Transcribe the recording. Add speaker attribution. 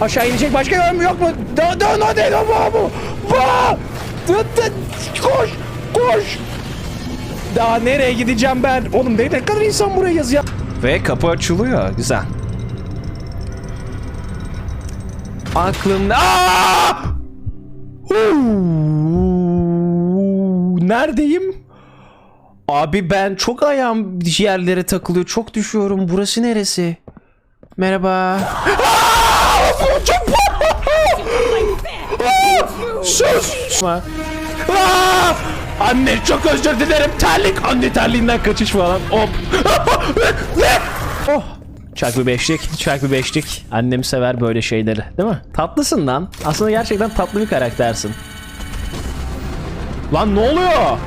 Speaker 1: Aşağı inecek başka yön yok mu? Da no de no bu. Dı, Koş! Koş! Daha nereye gideceğim ben? Oğlum ne ne kadar insan buraya yazıyor. Ve kapı açılıyor. Güzel. Aklımda... Aa! Huu! Neredeyim? Abi ben çok ayağım yerlere takılıyor. Çok düşüyorum. Burası neresi? Merhaba. Sus! Aa! Anne çok özür dilerim. Terlik. Anne terliğinden kaçış falan. Hop. ne? Oh. Çak bir beşlik, çak bir beşlik. Annem sever böyle şeyleri, değil mi? Tatlısın lan. Aslında gerçekten tatlı bir karaktersin. Lan ne oluyor?